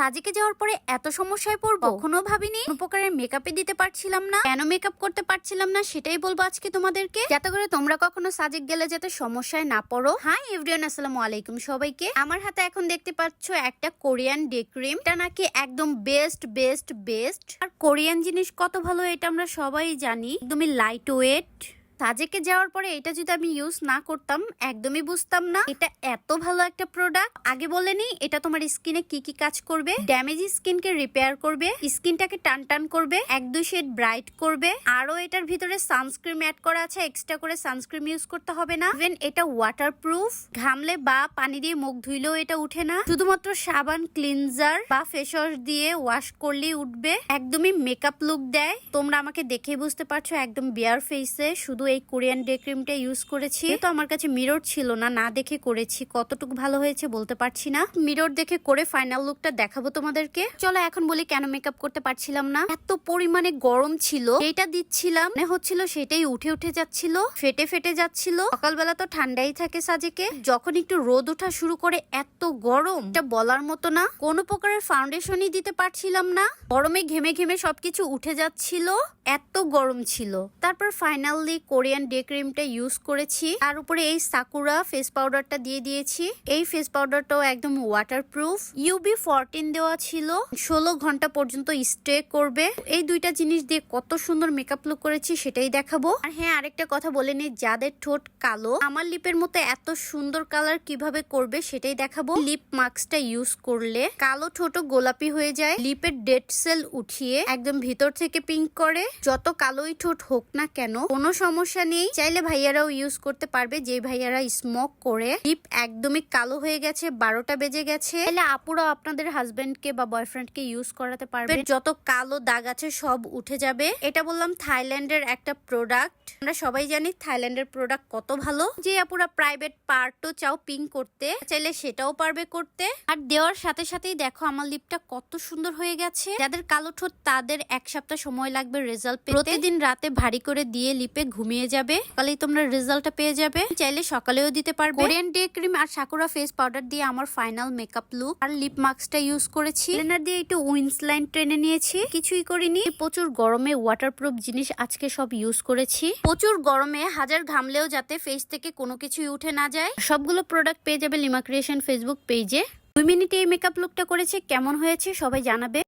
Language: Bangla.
সাজিকে যাওয়ার পরে এত সমস্যায় পড়ব? কখনো ভাবিনি। কোনো প্রকারের মেকআপে দিতে পারছিলাম না। কেন মেকআপ করতে পারছিলাম না সেটাই বলব আজকে তোমাদেরকে। যাতে করে তোমরা কখনো সাজিক গেলে যাতে সমস্যায় না পড়ো। হাই এভরিওয়ান আসসালামু আলাইকুম সবাইকে। আমার হাতে এখন দেখতে পাচ্ছ একটা কোরিয়ান ডে ক্রিম এটা নাকি একদম বেস্ট বেস্ট বেস্ট আর কোরিয়ান জিনিস কত ভালো এটা আমরা সবাই জানি। একদমই লাইট ওয়েট সাজেকে যাওয়ার পরে এটা যদি আমি ইউজ না করতাম, একদমই বুঝতাম না। এটা এত ভালো একটা প্রোডাক্ট আগে বলেনি এটা তোমার স্কিনে কি কি কাজ করবে? ড্যামেজ স্কিনকে রিপেয়ার করবে স্কিনটাকে টান টান করবে, এক দুই শেড ব্রাইট করবে। আরও এটার ভিতরে সানস্ক্রিন অ্যাড করা আছে এক্সট্রা করে সানস্ক্রিন ইউজ করতে হবে না। ইভেন এটা ওয়াটার প্রুফ ঘামলে বা পানি দিয়ে মুখ ধুইলেও এটা উঠে না। শুধুমাত্র সাবান ক্লিনজার বা ফেস ওয়াশ দিয়ে ওয়াশ করলেই উঠবে। একদমই মেকআপ লুক দেয়। তোমরা আমাকে দেখে বুঝতে পারছ, একদম বিয়ার ফেসে শুধু এই কোরিয়ান ডে ক্রিমটা ইউজ করেছি। তো আমার কাছে মিরর ছিল না না দেখে করেছি। কতটুকু ভালো হয়েছে বলতে পারছি না। মিরর দেখে করে ফাইনাল লুকটা দেখাবো তোমাদেরকে। চলো এখন বলি কেন মেকআপ করতে পারছিলাম না। এত পরিমাণে গরম ছিল এটা দিচ্ছিলাম, মনে হচ্ছিল সেটাই উঠে উঠে যাচ্ছিল, ফেটে ফেটে যাচ্ছিল। সকালবেলা তো ঠান্ডাই থাকে সাজেকে। যখন একটু রোদ ওঠা শুরু করে এত গরম, এটা বলার মতো না। কোনো প্রকারের ফাউন্ডেশনই দিতে পারছিলাম না। গরমে ঘেমে ঘেমে সবকিছু উঠে যাচ্ছিল। এত গরম ছিল। তারপর ফাইনালি কোরিয়ান ডে ক্রিমটা ইউজ করেছি। তার উপরে এই সাকুরা ফেস পাউডারটা দিয়ে দিয়েছি। এই ফেস পাউডারটাও একদম ওয়াটার প্রুফ ইউবি ফোরটিন দেওয়া ছিল। ষোলো ঘণ্টা পর্যন্ত স্টে করবে। এই দুইটা জিনিস দিয়ে কত সুন্দর মেকআপ লুক করেছি সেটাই দেখাবো। আর হ্যাঁ আরেকটা কথা বলে নি যাদের ঠোঁট কালো, আমার লিপের মতো এত সুন্দর কালার কীভাবে করবে সেটাই দেখাবো। লিপ মাস্কটা ইউজ করলে কালো ঠোঁট গোলাপি হয়ে যায়। লিপের ডেড সেল উঠিয়ে একদম ভিতর থেকে পিঙ্ক করে। যত কালোই ঠোঁট হোক না কেন, কোনো সমস্যা নেই। চাইলে ভাইয়ারাও ইউজ করতে পারবে। যে ভাইয়ারা স্মোক করে লিপ একদমই কালো হয়ে গেছে বারোটা বেজে গেছে। তাহলে আপুরাও আপনাদের হাজবেন্ডকে বা বয়ফ্রেন্ডকে ইউজ করাতে পারবে। যত কালো দাগ আছে সব উঠে যাবে। এটা বললাম থাইল্যান্ডের একটা প্রোডাক্ট আমরা সবাই জানি থাইল্যান্ডের প্রোডাক্ট কত ভালো। যে আপুরা প্রাইভেট পার্টও চাও পিং করতে চাইলে সেটাও পারবে করতে। আর দেওয়ার সাথে সাথেই দেখো আমার লিপটা কত সুন্দর হয়ে গেছে। যাদের কালো ঠোঁট তাদের এক সপ্তাহ সময় লাগবে রেজাল্ট পেতে। প্রতিদিন রাতে ভারী করে দিয়ে লিপে ঘুমিয়ে যাবে সকালেই তোমরা রেজাল্টটা পেয়ে যাবে। চাইলে সকালেও দিতে পারবে। কোরিয়ান ডে ক্রিম আর সাকুরা ফেস পাউডার দিয়ে আমার ফাইনাল মেকআপ লুক আর লিপ মাস্কটা ইউজ করেছি। ট্রেনার দিয়ে একটু উইন্স লাইন ট্রেনে নিয়েছি। কিছুই করিনি। প্রচুর গরমে ওয়াটারপ্রুফ জিনিস আজকে সব ইউজ করেছি। প্রচুর গরমে হাজার ঘামলেও যাতে ফেস থেকে কোনো কিছুই উঠে না যায়। সবগুলো প্রোডাক্ট পেয়ে যাবে লিমা ক্রিয়েশন ফেসবুক পেজে দুই মিনিটে এই মেকআপ লুকটা করেছে, কেমন হয়েছে সবাই জানাবে।